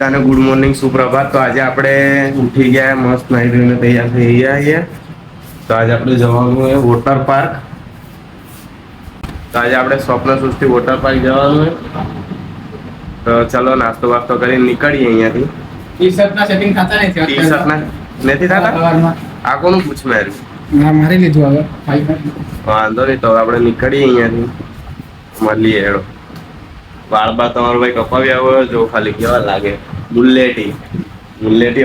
બધાને good morning સુપ્રભાત. તો આજે આપણે ઉઠી ગયા મસ્ત નાઈ ધોઈને તૈયાર થઈ ગયા છીએ. તો આજે આપણે જવાનું છે વોટર પાર્ક તો આજે આપણે સ્વપ્ન સૃષ્ટિ વોટર પાર્ક જવાનું છે. તો ચલો નાસ્તો વાસ્તો કરીને નીકળીએ અહીંયાથી. ટી શર્ટના સેટિંગ થતા નથી ટી શર્ટ નથી થતા? આ કોનું પૂછ માર્યું ના મારી લીધું હવે. વાંધો નહીં તો આપણે નીકળીએ અહીંયાથી. મળીએ એડો વાળ બા તમારો ભાઈ કપાવ્યા હોય જો ખાલી કેવા લાગે. બુલેટી બુલેટી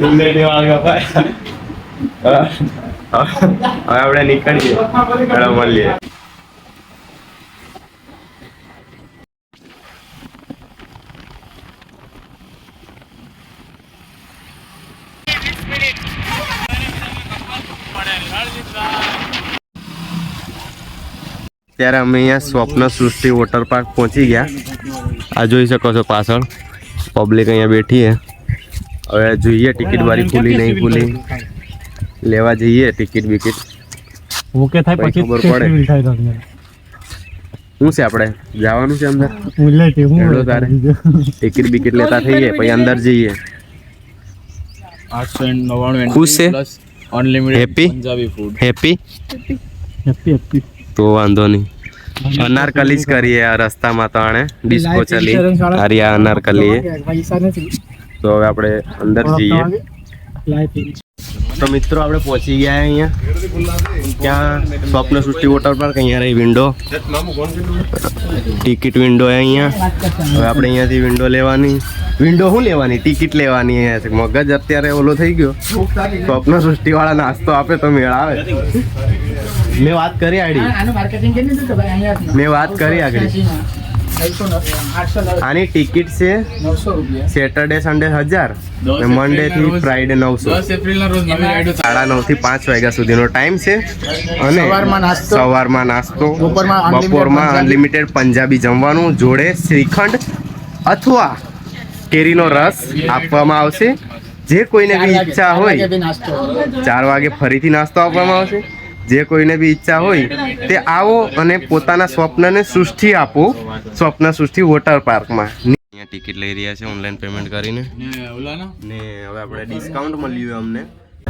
બુલેટી વાળા કપાયા હવે આપણે નીકળીએ મળીએ ત્યારે અમે અહીંયા સ્વપ્ન સૃષ્ટિ વોટર પાર્ક પહોંચી ગયા. આ જોઈ શકો છો પાછળ. પબ્લિક અહીંયા બેઠી છે. હવે જોઈએ ટિકિટ બારી ખુલી નહીં ખુલી. લેવા જઈએ ટિકિટ બિકિટ. ઓકે થાય ભાઈ પછી ખબર પડે. festival થાય તમને? શું છે આપણે? જવાનું છે અંદર? હું લે તે હું હેડો તારે. ટિકિટ બિકિટ લેતા થઈએ પછી અંદર જઈએ. આઠસો નવ્વાણું ખુશ છે? Plus unlimited Happy? Punjabi food happy happy happy તો વાંધો નહીં. અનારકલી જ કરીએ આ રસ્તામાં તો આણે. ડિસ્કો ચલી. અરે આ અનારકલી તો હવે આપણે અંદર જઈએ. તો મિત્રો આપણે પહોંચી ગયા અહીંયા. ત્યાં સ્વપ્ન સૃષ્ટિ વોટર પાર્ક અહીંયા રહી વિન્ડો ટિકિટ વિન્ડો અહીંયા. હવે આપણે અહીંયાથી વિન્ડો લેવાની. વિન્ડો શું લેવાની? ટિકિટ લેવાની અહીંયા મગજ અત્યારે ઓલો થઈ ગયો. સ્વપ્ન સૃષ્ટિવાળા નાસ્તો આપે તો મેળ આવે. મેં વાત કરી આડી. આનું માર્કેટિંગ કરી દીધું ભાઈ અહીંયા મેં વાત કરી આગળ આની ટિકિટ છે નવસો રૂપિયા. સેટરડે સન્ડે હજાર ને મંડે થી રોજ- ફ્રાઈડે નવસો. દસ એપ્રિલના રોજ નવી રાઈડો સાડા નવથી પાંચ વાગ્યા સુધીનો ટાઈમ છે. અને સવારમાં નાસ્તો. સવારમાં નાસ્તો. બપોરમાં. અનલિમિટેડ પંજાબી. જમવાનું જોડે શ્રીખંડ અથવા કેરીનો રસ આપવામાં આવશે. જે કોઈને બી ઈચ્છા હોય ચાર વાગે ફરીથી નાસ્તો આપવામાં આવશે. જે કોઈને બી ઈચ્છા હોય તે આવો અને પોતાના સ્વપ્નને સૃષ્ટિ આપો સ્વપ્ન સૃષ્ટિ વોટર પાર્કમાં. અહીંયા ટિકિટ લઈ રહ્યા છે ઓનલાઈન પેમેન્ટ કરીને. ને હવે આપણે ડિસ્કાઉન્ટ મળ્યું અમને.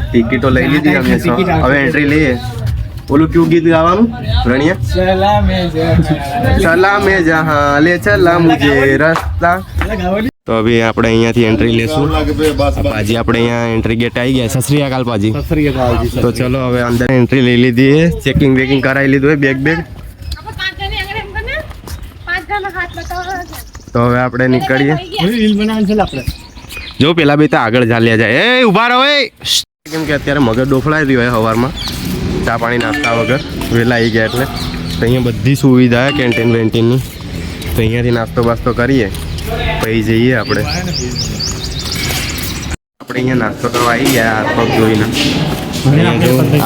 ટિકિટો લઈ લીધી અમે હવે એન્ટ્રી લઈએ. ઓલું કયું ગીત ગાવાનું? રણિયા? સલામે સલામે જહાં લે ચલા મુજે રસ્તા તો હવે આપણે અહીંયાથી એન્ટ્રી લેશું. પાજી આપણે અહીંયા એન્ટ્રી ગેટ આવી ગયા. સસરી અકાલ પાજી તો ચલો હવે અંદર એન્ટ્રી લઈ લીધી છે ચેકિંગ વેકિંગ કરાવી લીધું હોય બેગ બેગ પાંચ જણે આગળ એમ કરીને પાંચ જણા હાથ બતાવવાના છે. તો હવે આપણે નીકળીએ. જો પેલા બે તો આગળ ચાલ્યા જાય. એ ઊભા રહો કેમ કે અત્યારે મગર ડોફળાઈ રહ્યો હોય સવારમાં ચા પાણી નાસ્તા વગર. વહેલા આવી ગયા એટલે. તો અહીંયા બધી સુવિધા કેન્ટીન વેન્ટીનની તો અહીંયાથી નાસ્તો બાસ્તો કરીએ. પછી જઈએ આપણે. આપણે અહીંયા નાસ્તો કરવા આવી ગયા, હાથ પગ જોઈને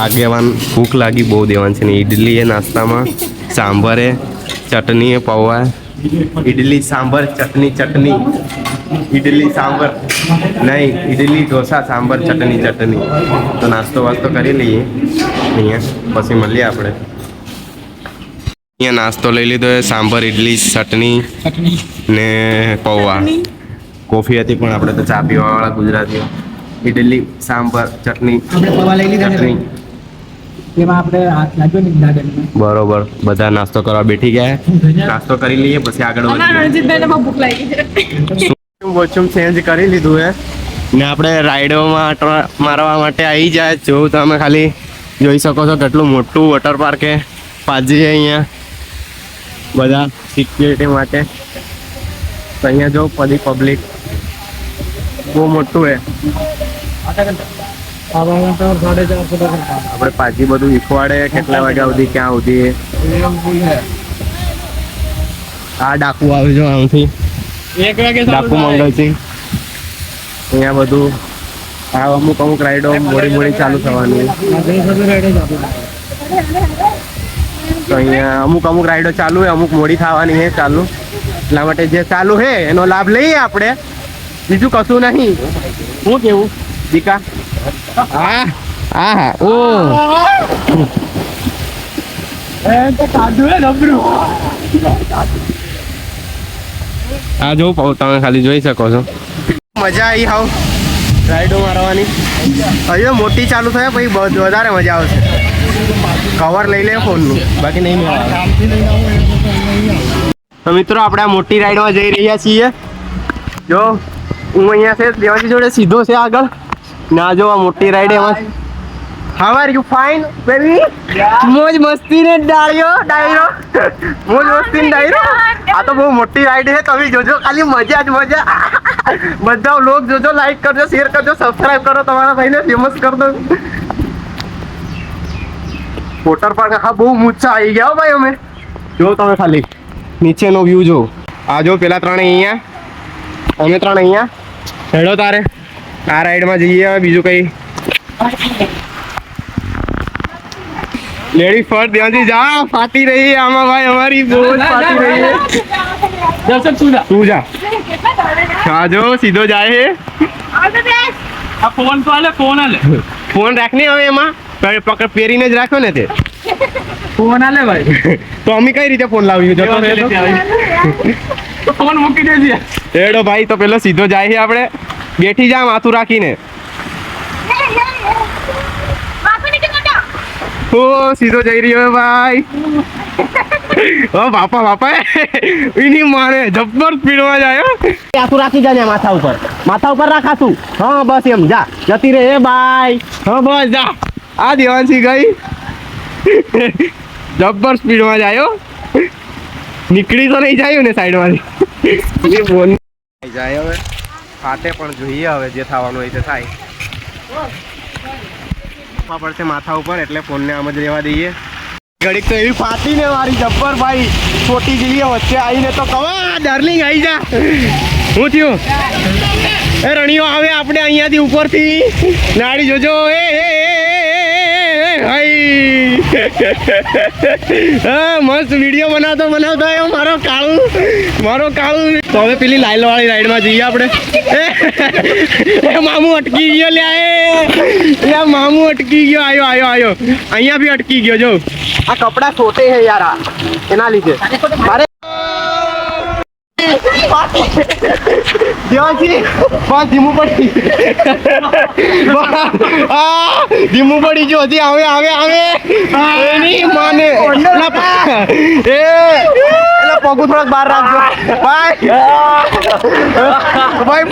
આગેવાન ભૂખ લાગી, બહુ દેવાન છે ને. ઇડલી એ નાસ્તામાં, સાંભર ચટણી એ, પૌવા ઇડલી સાંભર, ચટણી ચટણી. ઇડલી સાંભર. નહીં ઇડલી ઢોસા, સાંભર, ચટણી ચટણી. તો નાસ્તો વાસ્તો કરી લઈએ. અહીંયા, પછી મળીએ આપણે. અહીંયા નાસ્તો લઈ લીધો છે સાંભર ઇડલી ચટણી ને પૌવા. કોફી હતી પણ આપણે તો ચા પીવાવાળા ગુજરાતીઓ. ઇડલી સાંભર ચટણી આપણે પૌવા લઈ લીધા ને ચટણી. એમાં આપણે હાથ લાગ્યો ને દાદા બરોબર. બધા નાસ્તો કરવા બેઠી ગયા નાસ્તો કરી લઈએ પછી આગળ વોચ્યુમ ચેન્જ કરી લીધું હે? ને આપણે રાઈડોમાં મારવા માટે આવી જાય જો તમે ખાલી જોઈ શકો છો કેટલું મોટું વોટર પાર્ક છે પાજી અહીંયા. બધા સિક્યુરિટી માટે. તો અહીંયા જો બધી પબ્લિક બહુ મોટું હે. આપણે પાછી બધું શીખવાડે કેટલા વાગ્યા સુધી ક્યાં સુધી આ ડાકુ આવે છે આમથી. ડાકુ મંગલસિંહ અહીંયા બધું આ અમુક અમુક રાઈડો મોડી મોડી ચાલુ થવાની. તો અહીંયા અમુક અમુક રાઈડો ચાલુ છે અમુક મોડી થવાની છે ચાલુ. એટલા માટે જે ચાલુ છે એનો લાભ લઈએ આપણે. બીજું કશું નહીં. શું કેવું? દીકા? હા હા ઓ હે. નબળું આ જો તમે ખાલી જોઈ શકો છો. મજા આવી હાવ. રાઈડો મારવાની. હજુ મોટી ચાલુ થયા પછી વધારે મજા આવશે. કવર લઈ લે ફોનનું. બાકી નહીં તો મિત્રો, આપણે મોટી રાઈડમાં જઈ રહ્યા છીએ. જો, હું અહીંયા છે, દેવાજી જોડે સીધો છે આગળ. ના, જો, આ મોટી રાઈડ એમાં how are you fine baby મોજ મસ્તી ને ડાળ્યો, ડાયરો. મોજ મસ્તી ને ડાયરો. આ તો બહુ મોટી રાઈડ છે, તમે જોજો, ખાલી મજા જ મજા. બધા લોક જોજો લાઈક કરજો શેર કરજો સબસ્ક્રાઇબ કરો, તમારા ભાઈને ફેમસ કરી દો વોટર પાર્ક હા બહુ ઊંચા આવી ગયા ભાઈ અમે. જો તમે ખાલી. નીચેનો વ્યૂ જો. આ જો પેલા ત્રણે અહીંયા. અમે ત્રણ અહીંયા. હેડો તારે. આ રાઈડમાં જઈએ હવે બીજું કઈ. લેડી ફર્સ્ટ ધ્યાનથી જા. ફાટી રહી છે આમાં ભાઈ અમારી બહુ જ ફાટી રહી છે. તું જા? હા જો સીધો જાય છે ફોન તો આલે ફોન આલે. ફોન રાખને હવે એમાં. પકડ પકડ પહેરીને જ રાખ્યો ને તે. ફોન આલે ભાઈ. તો અમે કઈ રીતે ફોન લાવ્યું? જતો ફોન મૂકી દેજે. એડો ભાઈ તો પેલો સીધો જાય છે આપણે. બેઠી જા માથું રાખીને. ઓ સીધો જઈ રહ્યો ભાઈ. ઓ બાપા બાપા. એની મારે જબ્બર સ્પીડમાં જાય હો. આખું રાખી જાને માથા ઉપર. માથા ઉપર રાખાતું. હા બસ એમ. જા. જતી રહે બાય હા બસ જા. આ દેવાંશી ગઈ. જબ્બર સ્પીડમાં જાય હો. નીકળી તો નહીં જાય ને સાઈડમાંથી. જાય હવે. ફાટે પણ જોઈએ હવે જે થવાનું હોય તે થાય. આપવા પડશે માથા ઉપર એટલે ફોનને આમ જ રહેવા દઈએ. ઘડીક તો એવી ફાટી ને મારી જબ્બર ભાઈ છોટી જેવી વચ્ચે આવીને તો કવા ડાર્લિંગ આવી જા. હું થયું? એ રણીઓ આવે આપણે અહીંયાથી ઉપરથી. નાડી જોજો. એ એ, મસ્ત વીડિયો બનાવતો બનાવતો આવ્યો મારો કાળું. મારો કાળું. તો હવે પેલી લાઈલ વાળી રાઈડમાં જઈએ આપણે. મામુ અટકી ગયો લ્યા મામુ અટકી ગયો, આયો આયો આયો. અહીંયા બી અટકી ગયો, જો. આ કપડા સોતે છે યાર આ. એના લીધે. મારે દેવાજી બસ ધીમું પડી. આ ધીમું પડી જો હજી આવે આવે આવે. એની માને. એ. પગું થોડાક બહાર રાખજો. ભાઈ. ભાઈ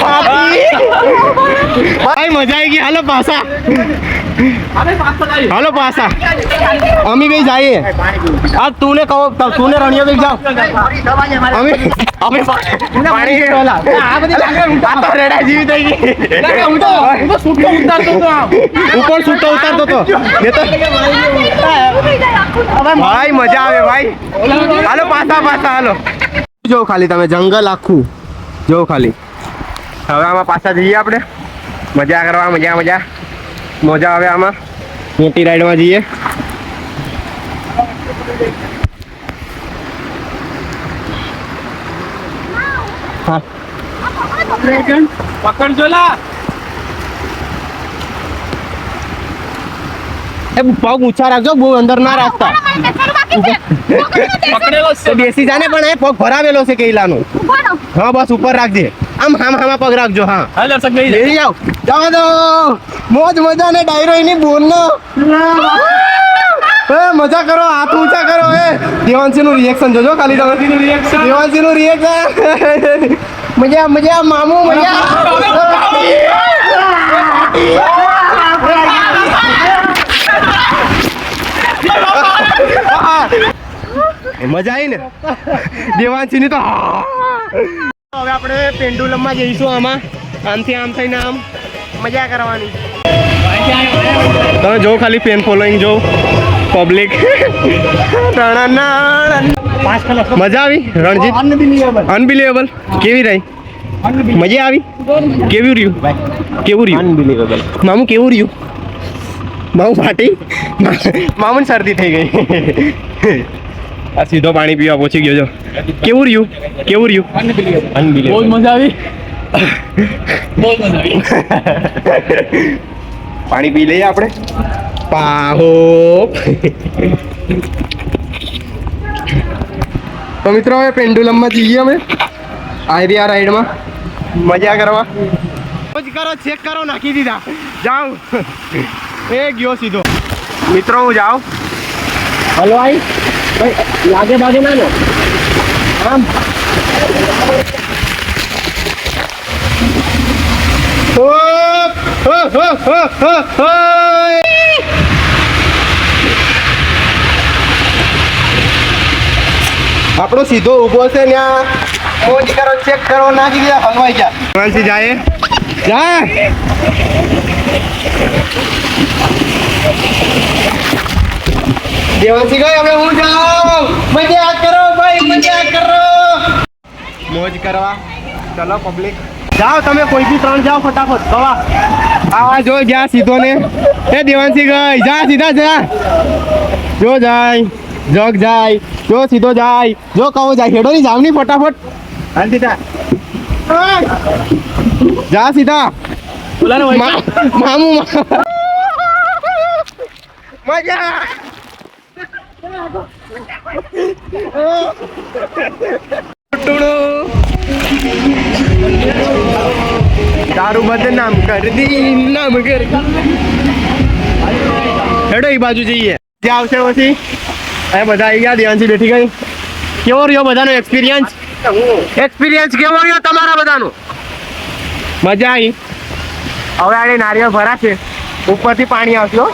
ભાઈ મજા આવી ગઈ. હાલો પાછા. હાલો પાછા અમે બે જઈએ. આ તું ને કહો તું ને રણિયો બે જાઓ. અમે અમે પાણી હેડોલા આ બધી આ તો રેડા જેવી થઈ ગઈ. હું તો હું તો સૂટો ઉતારતો તો ઉપર સૂટો ઉતારતો તો. ને. ભાઈ મજા આવે ભાઈ. હાલો પાછા પાછા હાલો. જો ખાલી તમે જંગલ આખું. જો ખાલી. હવે આમાં પાછા જઈએ આપણે. મજા કરવા મજા મજા. મજા આવે આમાં? મોટી રાઈડમાં જઈએ. પગ ઊંચા રાખજો બહુ અંદર ના રાખતા. બેસી જાને પણ એ પગ ભરાવેલો છે કેલાનો ઊભો હા બસ ઉપર રાખજે. આમ હામ હામા પગ રાખજો હા. હા દર્શક નહીં લઈ જાઓ. જાઓ દો મોજ મજા ને ડાયરો એની બોલનો એ મજા કરો હાથ ઊંચા કરો એ દેવાંશી નું રિએક્શન જોજો ખાલી તમે. reaction. દેવાંશી નું રિએક્શન મજા મજા મામુ મજા. મજા આવી ને? દેવાંશી ની તો હવે આપણે પેન્ડુલમમાં જઈશું આમાં. આમથી આમ થઈને આમ મજા કરવાની. તમે જો ખાલી પેન ફોલોઈંગ જો. પબ્લિક મજા આવી રણજીત? અનબિલિવેબલ કેવી રહી? મજા આવી? કેવું રહ્યું? કેવું રહ્યું? અનબિલિવેબલ મામું કેવું રહ્યું? મામું ફાટી? મામુને શરદી થઈ ગઈ. આ સીધો પાણી પીવા પહોંચી ગયો છો. કેવું રહ્યું? કેવું રહ્યું? બહુ મજા આવી. બહુ મજા આવી. પાણી પી લઈએ આપણે? પાહો. તો મિત્રો હવે પેન્ડુલમમાં જઈએ અમે. આવી રહ્યા રાઈડમાં. મજા કરવા. મોજ કરો ચેક કરો નાખી દીધા. જાઉં એ ગયો સીધો. મિત્રો હું જાઉં. હલવાઈ લાગે બાગે ના લો આમ હોપ, હો, હો, હો, હો, હોય. આપણો સીધો ઊભો છે ત્યાં મોજ કરો ચેક કરો નાખી દીધા હલવાઈ ગયા હનુમાનસિંહ જાય. જા દેવાંશી ગઈ હવે હું જાઉં. મજા કરો ભાઈ મજા કરો. મોજ કરવા. ચલો પબ્લિક જાઓ તમે કોઈ બી ત્રણ જાઓ ફટાફટ કવા આવા જો જ્યાં સીધો ને. એ દેવાંશી ગઈ જા સીધા જા. જો જાય જગ જાય જો સીધો જાય જો કહો જાય. હેડો ની જાવની ફટાફટ. હાલ સીધા. જા સીધા. મામુ મજા. તારું બદનામ કરી દી નામ કર હેડો એ બાજુ જઈએ. ત્યાં આવશે પછી? એ બધા આવી ગયા દેવાંશી બેઠી ગઈ. કેવો રહ્યો બધાનો એક્સપિરિયન્સ એક્સપિરિયન્સ કેવો રહ્યો તમારા બધાનો? મજા આવી. હવે આડે નારિયેળ ભરાશે. ઉપરથી પાણી આવશે હો.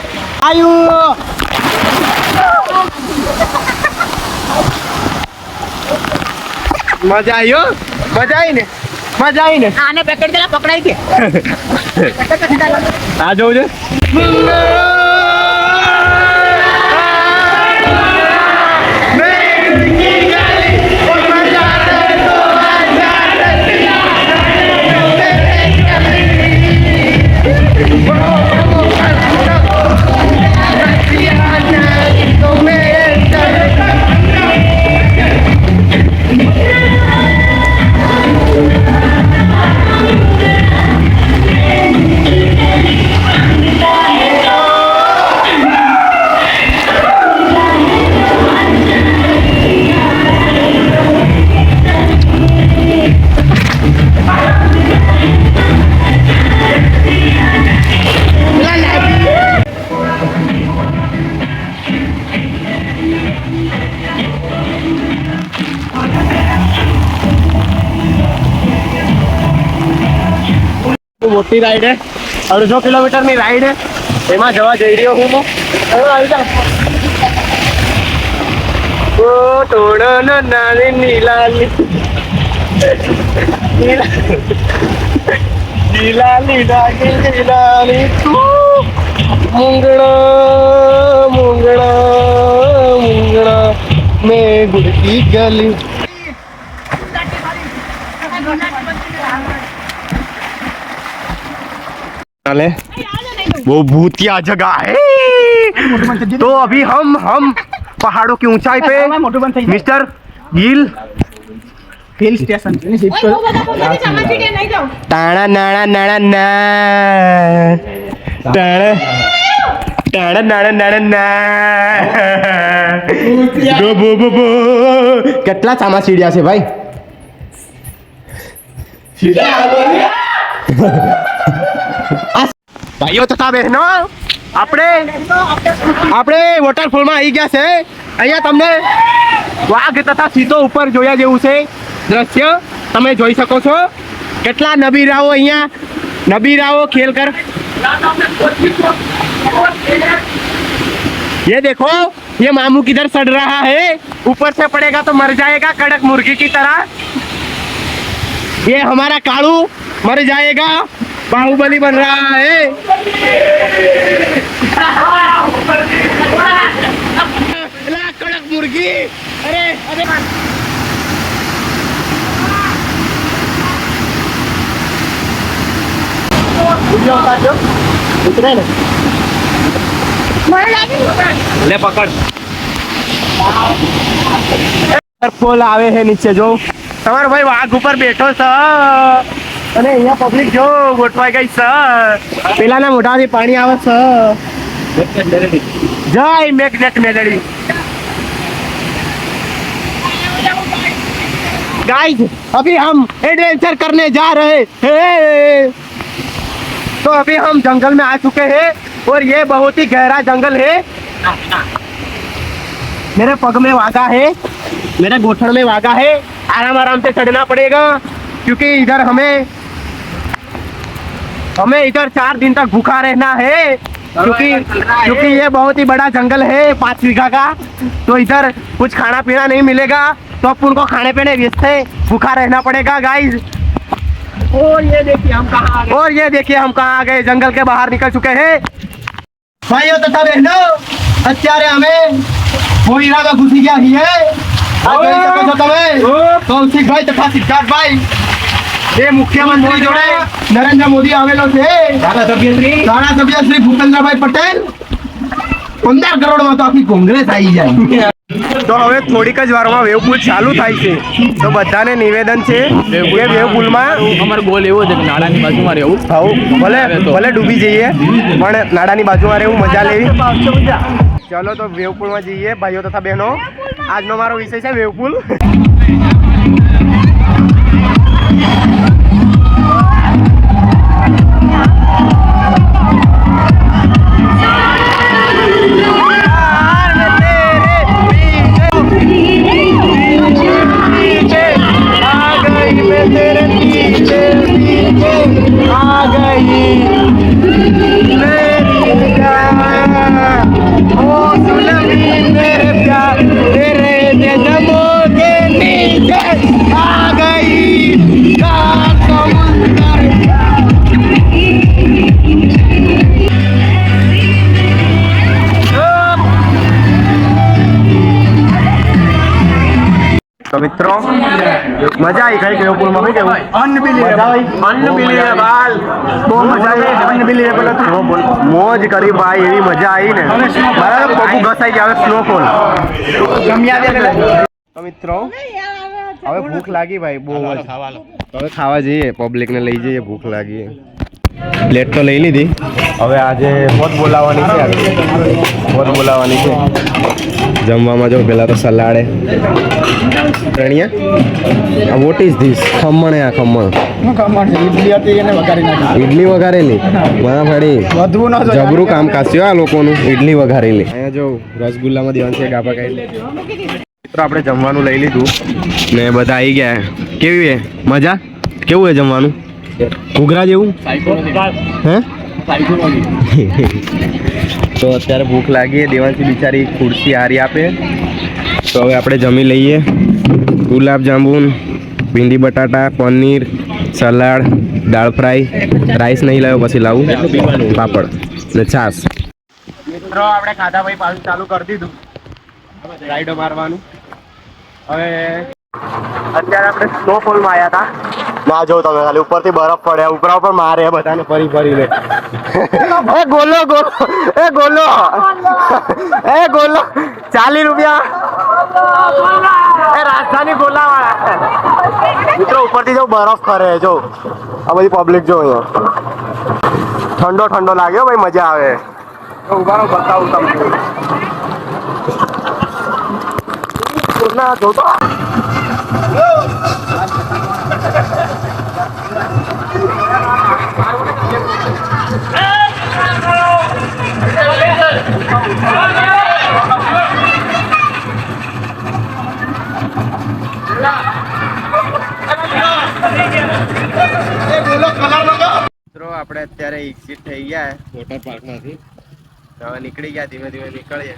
મજા આવી હો. મજા આવી ને? મજા આવી ને? આને પેકેટ પેલા પકડાઈ કે આ જોઉં છે? મોટી રાઈડ છે અડધો કિલોમીટરની રાઈડ છે એમાં જવા જઈ રહ્યો હું. ઓ નો નાની નીલાલી. નીલાલી મેં ગુડકી ગલી. चले वो भूतिया जगह है तो अभी हम हम पहाड़ों की ऊंचाई पे મોટું બંધ થઈ જાય मिस्टर गिल હિલ સ્ટેશન છે ને શિફ્ટ બહુ બધા પોતાની ચામાચીડીએ નહીં જાઉં. टाणा नाणा नाणा ना टाणा टाणा नाणा नाणा ना बो बो बो बो કેટલા ચામા સીડ્યા છે ભાઈ આ ભાઈઓ તથા બહેનો આપણે આપણે વોટરફોલમાં આવી ગયા છે અહીંયા તમને વાઘ તથા સીધો ઉપર જોયા જેવું છે દ્રશ્ય તમે જોઈ શકો છો કેટલા નબીરાઓ અહીંયા નબીરાઓ ખેલ કર ये देखो ये मामू किधर सड़ रहा है ऊपर से पड़ेगा तो मर जाएगा कड़क मुर्गी की तरह ये हमारा कालू मर जाएगा बाहुबली बन रहा है अला, कड़क मुर्गी अरे अरे वीडियो उतार दो उतरे ना મને લાગ્યું લે પકડ ફોલ આવે છે નીચે જો તમારો ભાઈ વાઘ ઉપર બેઠો છે અને અહીંયા પબ્લિક જો ગોઠવાઈ ગઈ છે પેલાના મોઢાથી પાણી આવે છે જય મેઘનેટ મેલડી गाइस अभी हम एडवेंचर करने जा रहे हैं तो अभी हम जंगल में आ चुके हैं और ये बहुत ही गहरा जंगल है मेरे पग में वागा है मेरे घुटन में वागा है आराम आराम से चढ़ना पड़ेगा क्योंकि इधर हमें हमें इधर चार दिन तक भूखा रहना है क्योंकि क्योंकि ये बहुत ही बड़ा जंगल है पाँच बीघा का तो इधर कुछ खाना पीना नहीं मिलेगा तो अपन को खाने पीने से भूखा रहना पड़ेगा गाइस और ये देखिए हम कहाँ आ गए और ये देखिए हम कहाँ आ गए जंगल के बाहर निकल चुके हैं भाइयों तथा बहनों અત્યારે અમે કોઈરામાં ઘૂસી ગયા છીએ આ જોઈ શકો છો તમે કૌશિકભાઈ તથા સિદ્ધાર્થભાઈ એ મુખ્યમંત્રી જોડે નરેન્દ્ર મોદી આવેલો છે. ધારાસભ્ય સભ્ય શ્રી ભૂપેન્દ્રભાઈ પટેલ. પંદર કરોડમાં તો આખી કોંગ્રેસ આવી જાય. તો હવે થોડીક જ વારમાં વેવપુલ ચાલુ થાય છે. તો બધાને નિવેદન છે કે વેવપુલમાં અમારો ગોલ એવો છે કે નાડાની બાજુમાં રહેવું. આવું ભલે ભલે ડૂબી જઈએ પણ નાડાની બાજુમાં રહેવું મજા લેવી. ચલો તો વેવપુલમાં જઈએ ભાઈઓ તથા બહેનો. આજનો મારો વિષય છે વેવપુલ. મિત્રો મજા આવી કઈ વેવપુલમાં શું કેવું અનબિલીવેબલ અનબિલીવેબલ બહુ મજા આવી અનબિલીવેબલ મોજ કરી ભાઈ એવી મજા આવી ને. બરાબર પગું ઘસાઈ ગયા હવે સ્નોફોલ તો મિત્રો હવે ભૂખ લાગી ભાઈ બહુ હવે ખાવા જઈએ પબ્લિક ને લઈ જઈએ ભૂખ લાગી. પ્લેટ તો લઈ લીધી. હવે આજે પોત બોલાવવાની છે પોત બોલાવવાની છે. જમવામાં જો પેલા તો સલાડે. રણિયા? વોટ ઇઝ ધીસ ખમણ હે આ ખમણ. ઇડલી વઘારેલી? મને ફાડી જબરું કામ કાસ્યું આ લોકોનું ઇડલી વઘારેલી. અહીંયા જો રસગુલ્લામાં દેવાનું છે ગાપા કાઢી મિત્રો આપણે જમવાનું લઈ લીધું. ને બધા આવી ગયા. કેવી હે? મજા? કેવું છે જમવાનું? ઘૂઘરા જેવું હે? તો અત્યારે ભૂખ લાગી દેવાંશી બિચારી ખુરશી હારી આપે. તો હવે આપણે જમી લઈએ. ગુલાબ જાંબુન ભીંડી બટાટા પનીર સલાડ દાળ ફ્રાય. રાઈસ નહીં લાવ્યો પછી લાવું. પાપડ ને છાસ મિત્રો આપણે ખાધા ભાઈ પાછું ચાલુ કરી દીધું. રાઈડો મારવાનું. હવે અત્યારે આપણે સ્નોફોલમાં આવ્યા હતા. ના જો તમે ખાલી ઉપરથી બરફ પડે ઉપરા ઉપર મારે બધાને ફરી ફરીને. એ ગોલો ગોલો એ ગોલો. એ ગોલો. ચાલીસ રૂપિયા. એ રાજધાની ગોલા વાળા મિત્રો ઉપરથી જો બરફ ખરે જો. આ બધી પબ્લિક જો અહીંયા. ઠંડો ઠંડો લાગ્યો ભાઈ મજા આવે. ઊભા બતાવું તમને. જોતો. મિત્રો આપણે અત્યારે એક્ઝિટ થઈ ગયા. વોટર પાર્કમાંથી હવે નીકળી ગયા ધીમે ધીમે નીકળીએ.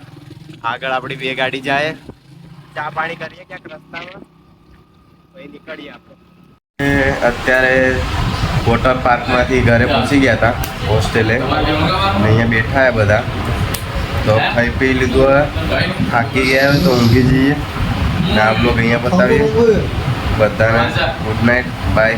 આગળ આપણી બે ગાડી જાય. ચા પાણી કરીએ ક્યાંક રસ્તામાં? પછી નીકળીએ આપણે. અત્યારે વોટર પાર્કમાંથી ઘરે પહોંચી ગયા હતા હોસ્ટેલે અહીંયા બેઠા હે બધા. તો ખાઈ પી લીધું થાકી ગયા તો ઊંઘી જઈએ. ને આપ લોગ અહીંયા બતાવીએ બધાને ગુડ નાઇટ બાય